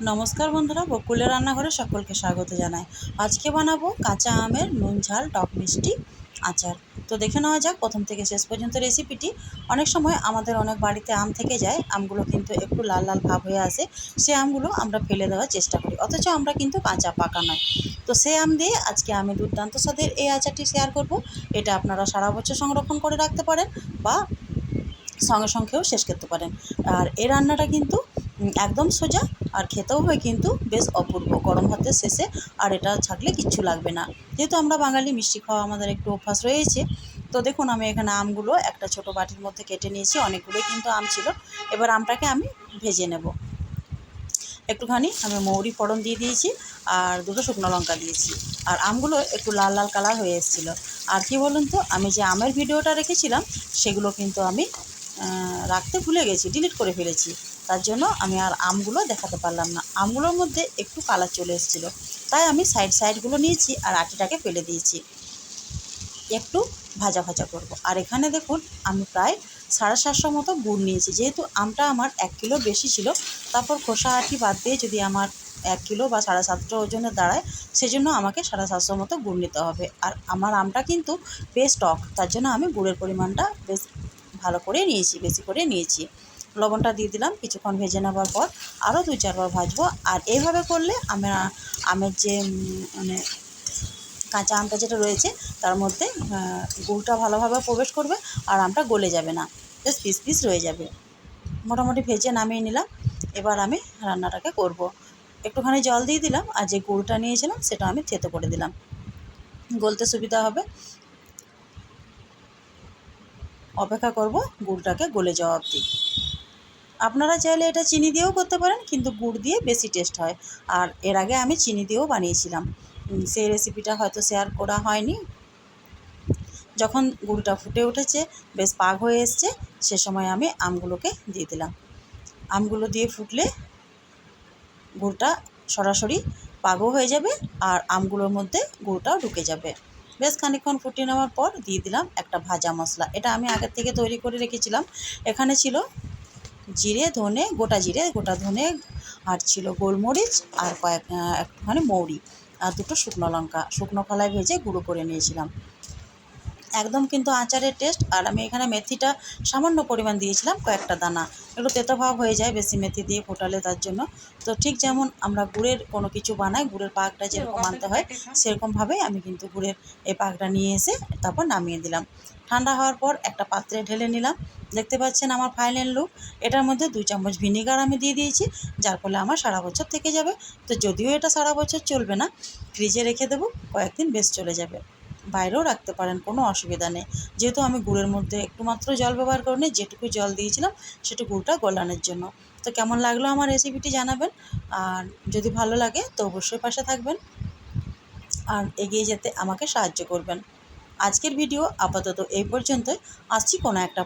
নমস্কার বন্ধুরা বকুলের রান্নাঘরে সকলকে স্বাগত জানাই। আজকে বানাবো কাঁচা আমের নুন ঝাল, টক মিষ্টি আচার। তো দেখে নেওয়া যাক, প্রথম থেকে শেষ পর্যন্ত রেসিপিটি অনেক সময় আমাদের অনেক বাড়িতে আম থেকে যায়, আমগুলো কিন্তু একটু লাল লাল ভাব হয়ে আসে, সে আমগুলো আমরা ফেলে দেওয়ার চেষ্টা করি। অথচ আমরা কিন্তু কাঁচা পাকা নয়। তো সে আম দিয়ে আজকে আমি দুর্দান্ত স্বাদের এই আচারটি শেয়ার করব। এটা আপনারা সারা বছর সংরক্ষণ করে রাখতে পারেন বা সঙ্গে সঙ্গেও শেষ করতে পারেন। আর এই রান্নাটা কিন্তু একদম সোজা আর খেতেও হয় কিন্তু বেশ অপূর্ব। গরম ভাতের শেষে আর এটা থাকলে কিচ্ছু লাগবে না। যেহেতু আমরা বাঙালি, মিষ্টি খাওয়া আমাদের একটু অভ্যাস রয়েছে, তো দেখুন আমি এখানে আমগুলো একটা ছোট বাটির মধ্যে কেটে নিয়েছি, অনেকগুলোই কিন্তু আম ছিল। এবার আমটাকে আমি ভেজে নেব। একটুখানি আমি মৌরি ফোড়ন দিয়ে দিয়েছি আর দুটো শুকনো লঙ্কা দিয়েছি। আর আমগুলো একটু লাল লাল কালার হয়ে এসেছিল। আর কি বলুন তো, আমি যে আমের ভিডিওটা রেখেছিলাম, সেগুলো কিন্তু আমি রাখতে ভুলে গেছি ডিলিট করে ফেলেছি। তার জন্য আমি আর আমগুলো দেখাতে পারলাম না। আমগুলোর মধ্যে একটু কালার চলে এসেছিল। তাই আমি সাইড সাইডগুলো নিয়েছি আর আটিটাকে ফেলে দিয়েছি। একটু ভাজা ভাজা করব। আর এখানে দেখুন, আমি প্রায় সাড়ে সাতশো মতো গুড় নিয়েছি। যেহেতু আমটা আমার এক কিলো বেশি ছিল, তারপর খোসা আটি বাদ দিয়ে যদি আমার এক কিলো বা সাড়ে সাতশো ওজনের দাঁড়ায়, সেজন্য আমাকে সাড়ে সাতশো মতো গুড় নিতে হবে। আর আমার আমটা কিন্তু বেশ টক, তার জন্য আমি গুড়ের পরিমাণটা বেশ ভালো করে নিয়েছি, বেশি করে নিয়েছি। লবণটা দিয়ে দিলাম, কিছুক্ষণ ভেজে নেওয়ার পর আরও দু চারবার ভাজবো। আর এইভাবে করলে আমরা, আমের যে মানে কাঁচা আমটা যেটা রয়েছে, তার মধ্যে গুড়টা ভালোভাবে প্রবেশ করবে আর আমটা গলে যাবে না। জাস্ট পিস পিস রয়ে যাবে। মোটামুটি ভেজে নামিয়ে নিলাম। এবার আমি রান্নাটাকে করব। একটুখানি জল দিয়ে দিলাম আর যে গুড়টা নিয়েছিলাম, সেটা আমি থেতো করে দিলাম। গলতে সুবিধা হবে। অপেক্ষা করব গুড়টাকে গলে যাওয়া অবধি। আপনারা চাইলে এটা চিনি দিয়েও করতে পারেন, কিন্তু গুড় দিয়ে বেশি টেস্ট হয়। আর এর আগে আমি চিনি দিয়েও বানিয়েছিলাম। সেই রেসিপিটা হয়তো শেয়ার করা হয়নি। যখন গুড়টা ফুটে উঠেছে, বেশ পাক হয়ে এসছে, সে সময় আমি আমগুলোকে দিয়ে দিলাম। আমগুলো দিয়ে ফুটলে গুড়টা সরাসরি পাগও হয়ে যাবে আর আমগুলোর মধ্যে গুড়টাও ঢুকে যাবে। বেশ খানিকক্ষণ ফুটিয়ে নেওয়ার পর দিয়ে দিলাম একটা ভাজা মশলা। এটা আমি আগের থেকে তৈরি করে রেখেছিলাম। এখানে ছিল জিরে, ধনে, গোটা জিরে, গোটা ধনে, আর ছিল গোলমরিচ আর কয়েক একটুখানি মৌরি। আর দুটো শুকনো লঙ্কা। শুকনো কলায় ভেজে গুঁড়ো করে নিয়েছিলাম। একদম কিন্তু আচারের টেস্ট আর আমি এখানে মেথিটা সামান্য পরিমাণ দিয়েছিলাম, কয়েকটা দানা। একটু তেতো ভাব হয়ে যায় বেশি মেথি দিয়ে ফোটালে তার জন্য। তো ঠিক যেমন আমরা গুড়ের কোনো কিছু বানাই, গুড়ের পাকটা যেরকম আনতে হয় সেরকমভাবেই আমি কিন্তু গুড়ের এই পাকটা নিয়ে এসে তারপর নামিয়ে দিলাম। ঠান্ডা হওয়ার পর একটা পাত্রে ঢেলে নিলাম। দেখতে পাচ্ছেন আমার ফাইনাল লুক এটার মধ্যে দুই চামচ ভিনিগার আমি দিয়ে দিয়েছি, যার ফলে আমার সারা বছর থেকে যাবে। তো যদিও এটা সারা বছর চলবে না ফ্রিজে রেখে দেবো, কয়েকদিন বেশ চলে যাবে। বাইরেও রাখতে পারেন, কোনো অসুবিধা নেই। যেহেতু আমি গুড়ের মধ্যে একটু মাত্র জল ব্যবহার করিনি যেটুকু জল দিয়েছিলাম, সেটু গুড়টা গলানোর জন্য। তো কেমন লাগল আমার রেসিপিটি জানাবেন, আর যদি ভালো লাগে তো অবশ্যই পাশে থাকবেন, আর এগিয়ে যেতে আমাকে সাহায্য করবেন। আজকের ভিডিও আপাতত এই পর্যন্তই। আসছি কোনো একটা